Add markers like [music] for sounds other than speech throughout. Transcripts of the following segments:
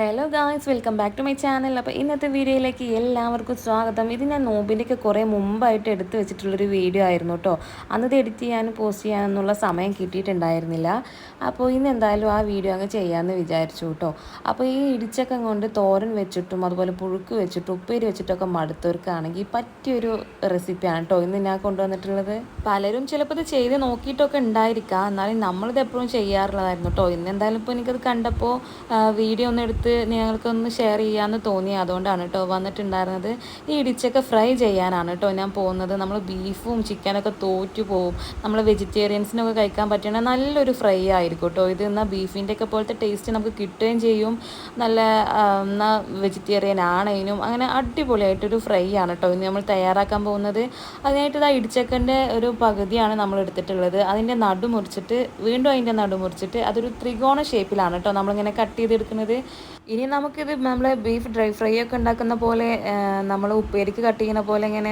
Hello guys welcome back to my channel അപ്പോൾ ഇന്നത്തെ വീഡിയോയിലേക്ക് എല്ലാവർക്കും സ്വാഗതം. ഇത് ഞാൻ നോമ്പിന്റെയൊക്കെ കുറേ മുമ്പായിട്ട് എടുത്തു വെച്ചിട്ടുള്ളൊരു വീഡിയോ ആയിരുന്നു കേട്ടോ അന്നത് എഡിറ്റ് ചെയ്യാനും പോസ്റ്റ് ചെയ്യാനൊന്നുള്ള സമയം കിട്ടിയിട്ടുണ്ടായിരുന്നില്ല. അപ്പോൾ ഇന്ന് എന്തായാലും ആ വീഡിയോ അങ്ങ് ചെയ്യാമെന്ന് വിചാരിച്ചു കേട്ടോ അപ്പോൾ ഈ ഇടിച്ചക്കം കൊണ്ട് തോരൻ വെച്ചിട്ടും അതുപോലെ പുഴുക്ക് വെച്ചിട്ടും ഉപ്പേരി വെച്ചിട്ടൊക്കെ മടുത്തവർക്കാണെങ്കിൽ പറ്റിയൊരു റെസിപ്പിയാണ് കേട്ടോ ഇന്ന് ഞാൻ കൊണ്ടുവന്നിട്ടുള്ളത്. പലരും ചിലപ്പോൾ ഇത് ചെയ്ത് നോക്കിയിട്ടൊക്കെ ഉണ്ടായിരിക്കാം. എന്നാലും നമ്മളിത് എപ്പോഴും ചെയ്യാറുള്ളതായിരുന്നു കേട്ടോ ഇന്ന് എന്തായാലും ഇപ്പോൾ എനിക്കത് കണ്ടപ്പോൾ വീഡിയോ ഒന്ന് എടുത്ത് ഞങ്ങൾക്കൊന്ന് ഷെയർ ചെയ്യാമെന്ന് തോന്നി. അതുകൊണ്ടാണ് കേട്ടോ വന്നിട്ടുണ്ടായിരുന്നത്. ഈ ഇടിച്ചൊക്കെ ഫ്രൈ ചെയ്യാനാണ് കേട്ടോ ഞാൻ പോകുന്നത്. നമ്മൾ ബീഫും ചിക്കനൊക്കെ തോറ്റു പോവും. നമ്മൾ വെജിറ്റേറിയൻസിനൊക്കെ കഴിക്കാൻ പറ്റുന്ന നല്ലൊരു ഫ്രൈ ആയിരിക്കും കേട്ടോ ഇത് എന്നാൽ ബീഫിന്റെ ഒക്കെ പോലത്തെ ടേസ്റ്റ് നമുക്ക് കിട്ടുകയും ചെയ്യും. നല്ല എന്നാൽ വെജിറ്റേറിയൻ ആണേനും അങ്ങനെ അടിപൊളിയായിട്ടൊരു ഫ്രൈ ആണ് കേട്ടോ ഇന്ന് നമ്മൾ തയ്യാറാക്കാൻ പോകുന്നത് അതിനായിട്ട് ഇതാ ഇടിച്ചക്കന്റെ ഒരു പകുതിയാണ് നമ്മൾ എടുത്തിട്ടുള്ളത്. അതിന്റെ നടു മുറിച്ചിട്ട് വീണ്ടും അതിന്റെ നടു മുറിച്ചിട്ട് അതൊരു ത്രികോണ ഷേപ്പിലാണ് കേട്ടോ നമ്മളിങ്ങനെ കട്ട് ചെയ്തെടുക്കുന്നത്. ഇനി നമുക്കിത് നമ്മൾ ബീഫ് ഡ്രൈ ഫ്രൈ ഒക്കെ ഉണ്ടാക്കുന്ന പോലെ നമ്മൾ ഉപ്പേരിക്ക് കട്ട് ചെയ്യുന്ന പോലെ ഇങ്ങനെ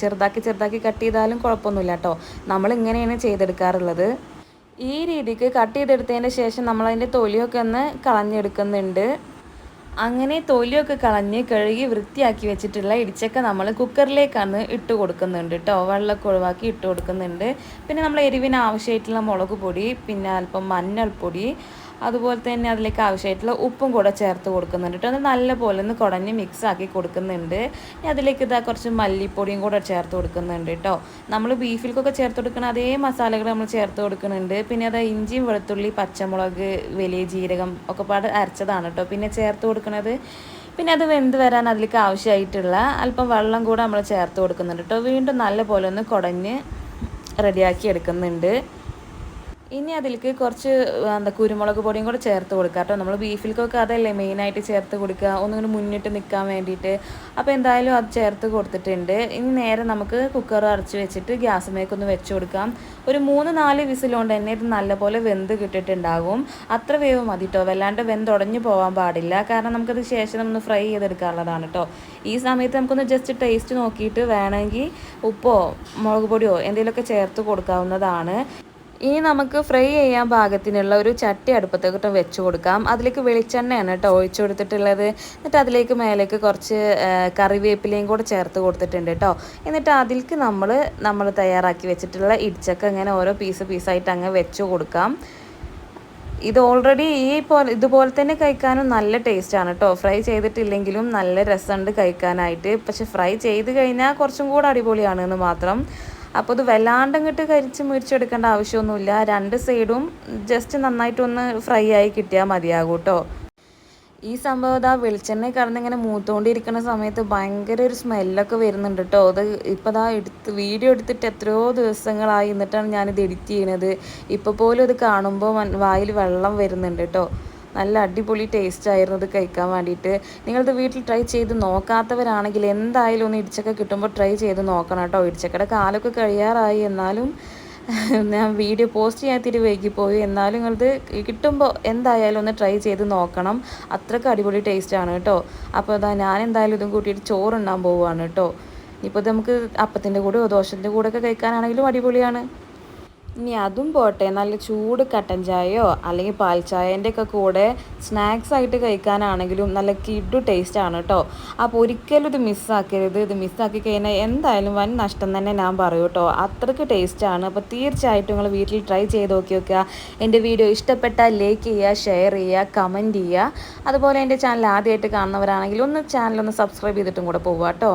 ചെറുതാക്കി ചെറുതാക്കി കട്ട് ചെയ്താലും കുഴപ്പമൊന്നുമില്ല കേട്ടോ നമ്മൾ ഇങ്ങനെയാണ് ചെയ്തെടുക്കാറുള്ളത്. ഈ രീതിക്ക് കട്ട് ചെയ്തെടുത്തതിന് ശേഷം നമ്മളതിന്റെ തൊലിയൊക്കെ ഒന്ന് കളഞ്ഞെടുക്കുന്നുണ്ട്. അങ്ങനെ തൊലിയൊക്കെ കളഞ്ഞ് കഴുകി വൃത്തിയാക്കി വെച്ചിട്ടുള്ള ഇടിച്ചക്ക നമ്മൾ കുക്കറിലേക്കാണ് ഇട്ട് കൊടുക്കുന്നുണ്ട് കേട്ടോ വെള്ളമൊക്കെ ഒഴിവാക്കി ഇട്ട് കൊടുക്കുന്നുണ്ട്. പിന്നെ നമ്മൾ എരിവിന് ആവശ്യമായിട്ടുള്ള മുളക് പൊടി പിന്നെ അല്പം മഞ്ഞൾപ്പൊടി അതുപോലെ തന്നെ അതിലേക്ക് ആവശ്യമായിട്ടുള്ള ഉപ്പും കൂടെ ചേർത്ത് കൊടുക്കുന്നുണ്ട് കേട്ടോ. അത് നല്ലപോലെ ഒന്ന് കുടഞ്ഞ് മിക്സ് ആക്കി കൊടുക്കുന്നുണ്ട്. ഇനി അതിലേക്ക് ഇതാ കുറച്ച് മല്ലിപ്പൊടിയും കൂടെ ചേർത്ത് കൊടുക്കുന്നുണ്ട് കേട്ടോ. നമ്മൾ ബീഫിൽക്കൊക്കെ ചേർത്ത് കൊടുക്കുന്ന അതേ മസാലകൾ നമ്മൾ ചേർത്ത് കൊടുക്കുന്നുണ്ട്. പിന്നെ അത് ഇഞ്ചിയും വെളുത്തുള്ളി പച്ചമുളക് വലിയ ജീരകം ഒക്കെ പാട് അരച്ചതാണ് കേട്ടോ. പിന്നെ ചേർത്ത് കൊടുക്കുന്നത് പിന്നെ അത് വെന്ത് വരാൻ അതിലേക്ക് ആവശ്യമായിട്ടുള്ള അല്പം വെള്ളം കൂടെ നമ്മൾ ചേർത്ത് കൊടുക്കുന്നുണ്ട് കേട്ടോ. വീണ്ടും നല്ലപോലെ ഒന്ന് കുടഞ്ഞ് റെഡിയാക്കി എടുക്കുന്നുണ്ട്. ഇനി അതിലേക്ക് കുറച്ച് എന്താ കുരുമുളക് പൊടിയും കൂടെ ചേർത്ത് കൊടുക്കുക കേട്ടോ. നമ്മൾ ബീഫിൽക്കൊക്കെ അതല്ലേ മെയിനായിട്ട് ചേർത്ത് കൊടുക്കുക. ഒന്നിങ്ങനെ മുന്നിട്ട് നിൽക്കാൻ വേണ്ടിയിട്ട്. അപ്പോൾ എന്തായാലും അത് ചേർത്ത് കൊടുത്തിട്ടുണ്ട്. ഇനി നേരെ നമുക്ക് കുക്കർ അടച്ച് വെച്ചിട്ട് ഗ്യാസ് മേക്കൊന്ന് വെച്ച് കൊടുക്കാം. ഒരു മൂന്ന് നാല് വിസിലുകൊണ്ട് തന്നെ ഇത് നല്ലപോലെ വെന്ത് കിട്ടിയിട്ടുണ്ടാകും അത്ര വേവ് മതി കേട്ടോ വല്ലാണ്ട് വെന്തുടഞ്ഞു പോകാൻ പാടില്ല. കാരണം നമുക്കത് ശേഷം നമ്മൾ ഫ്രൈ ചെയ്തെടുക്കാനുള്ളതാണ് കേട്ടോ ഈ സമയത്ത് നമുക്കൊന്ന് ജസ്റ്റ് ടേസ്റ്റ് നോക്കിയിട്ട് വേണമെങ്കിൽ ഉപ്പോ മുളക് പൊടിയോ എന്തെങ്കിലുമൊക്കെ ചേർത്ത് കൊടുക്കാവുന്നതാണ്. ഇനി നമുക്ക് ഫ്രൈ ചെയ്യാൻ പാകത്തിനുള്ള ഒരു ചട്ടി അടുപ്പത്തേക്കിട്ട് വെച്ച് കൊടുക്കാം. അതിലേക്ക് വെളിച്ചെണ്ണയാണ് കേട്ടോ ഒഴിച്ചു കൊടുത്തിട്ടുള്ളത്. എന്നിട്ട് അതിലേക്ക് മേലേക്ക് കുറച്ച് കറിവേപ്പിലയും കൂടെ ചേർത്ത് കൊടുത്തിട്ടുണ്ട് കേട്ടോ. എന്നിട്ട് അതിലേക്ക് നമ്മൾ നമ്മൾ തയ്യാറാക്കി വെച്ചിട്ടുള്ള ഇടിച്ചക്ക ഇങ്ങനെ ഓരോ പീസ് പീസായിട്ട് അങ്ങ് വെച്ച് കൊടുക്കാം. ഇത് ഓൾറെഡി ഈ പോലെ ഇതുപോലെ തന്നെ കഴിക്കാനും നല്ല ടേസ്റ്റാണ് കേട്ടോ. ഫ്രൈ ചെയ്തിട്ടില്ലെങ്കിലും നല്ല രസമുണ്ട് കഴിക്കാനായിട്ട്. പക്ഷെ ഫ്രൈ ചെയ്ത് കഴിഞ്ഞാൽ കുറച്ചും കൂടെ അടിപൊളിയാണ് എന്ന് മാത്രം. അപ്പോൾ ഇത് വല്ലാണ്ട് ഇങ്ങോട്ട് കരിച്ച് മുരിച്ചെടുക്കേണ്ട ആവശ്യമൊന്നുമില്ല. രണ്ട് സൈഡും ജസ്റ്റ് നന്നായിട്ടൊന്ന് ഫ്രൈ ആയി കിട്ടിയാൽ മതിയാകും കേട്ടോ ഈ സംഭവം ഇതാ വെളിച്ചെണ്ണ കടന്നിങ്ങനെ മൂത്തുകൊണ്ടിരിക്കുന്ന സമയത്ത് ഭയങ്കര ഒരു സ്മെല്ലൊക്കെ വരുന്നുണ്ട് കേട്ടോ അത് ഇപ്പോൾ ഇതാ എടുത്ത് വീഡിയോ എടുത്തിട്ട് എത്രയോ ദിവസങ്ങളായി എന്നിട്ടാണ് ഞാനിത് എഡിറ്റ് ചെയ്യണത്. ഇപ്പോൾ പോലും ഇത് കാണുമ്പോൾ വായിൽ വെള്ളം വരുന്നുണ്ട് കേട്ടോ നല്ല അടിപൊളി ടേസ്റ്റ് ആയിരുന്നു ഇത് കഴിക്കാൻ വേണ്ടിയിട്ട്. നിങ്ങളിത് വീട്ടിൽ ട്രൈ ചെയ്ത് നോക്കാത്തവരാണെങ്കിൽ എന്തായാലും ഒന്ന് ഇടിച്ചൊക്കെ കിട്ടുമ്പോൾ ട്രൈ ചെയ്ത് നോക്കണം കേട്ടോ. ഇടിച്ചക്കയുടെ കാലൊക്കെ കഴിയാറായി. എന്നാലും [laughs] ഞാൻ വീഡിയോ പോസ്റ്റ് ചെയ്യാൻ തിരി പോയി എന്നാലും നിങ്ങളത് കിട്ടുമ്പോൾ എന്തായാലും ഒന്ന് ട്രൈ ചെയ്ത് നോക്കണം. അത്രയ്ക്ക് അടിപൊളി ടേസ്റ്റ് ആണ് കേട്ടോ. അപ്പോൾ അതാ ഞാൻ എന്തായാലും ഇതും കൂട്ടിയിട്ട് ചോറുണ്ണാൻ പോവുകയാണ് കേട്ടോ. ഇപ്പോൾ നമുക്ക് അപ്പത്തിന്റെ കൂടെയോ ദോശത്തിന്റെ കൂടെയൊക്കെ കഴിക്കാനാണെങ്കിലും അടിപൊളിയാണ്. ഇനി അതും പോട്ടെ നല്ല ചൂട് കട്ടൻ ചായയോ അല്ലെങ്കിൽ പാൽ ഒക്കെ കൂടെ സ്നാക്സ് ആയിട്ട് കഴിക്കാനാണെങ്കിലും നല്ല കിഡു ടേസ്റ്റ് ആണ് കേട്ടോ അപ്പോൾ ഒരിക്കലും ഇത് മിസ്സാക്കരുത് ഇത് മിസ്സാക്കി കഴിഞ്ഞാൽ എന്തായാലും വൻ നഷ്ടം തന്നെ ഞാൻ പറയൂ കേട്ടോ അത്രയ്ക്ക് ടേസ്റ്റ് ആണ്. അപ്പോൾ തീർച്ചയായിട്ടും നിങ്ങൾ വീട്ടിൽ ട്രൈ ചെയ്ത് നോക്കി നോക്കുക. എന്റെ വീഡിയോ ഇഷ്ടപ്പെട്ടാൽ ലൈക്ക് ചെയ്യുക ഷെയർ ചെയ്യുക കമന്റ് ചെയ്യുക. അതുപോലെ എന്റെ ചാനൽ ആദ്യമായിട്ട് കാണുന്നവരാണെങ്കിൽ ഒന്ന് ചാനൽ ഒന്ന് സബ്സ്ക്രൈബ് ചെയ്തിട്ടും കൂടെ പോവുക കേട്ടോ